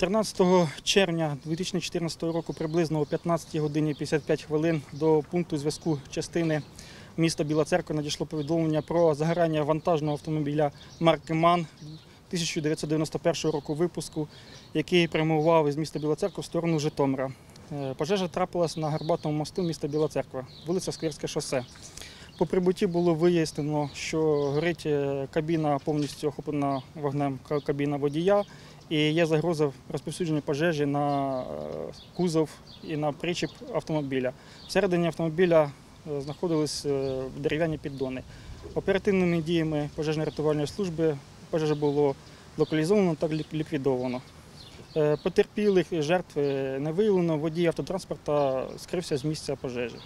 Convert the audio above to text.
13 червня 2014 року приблизно о 15 годині 55 хвилин до пункту зв'язку частини міста Біла Церква надійшло повідомлення про загорання вантажного автомобіля марки МАН 1991 року випуску, який прямував із міста Біла Церква в сторону Житомира. Е, Пожежа трапилась на Гарбатому мосту міста Біла Церква, вулиця Сквирське шосе. По прибутті було вияснено, що горить е, кабіна повністю охоплена вогнем кабіна водія, і є загроза розповсюдження пожежі на е, кузов і на причіп автомобіля. Всередині автомобіля е, знаходились е, дерев'яні піддони. Оперативними діями пожежно-рятувальної служби пожежа було локалізовано та ліквідовано. Потерпілих жертв не виявлено, водій автотранспорта скрився з місця пожежі.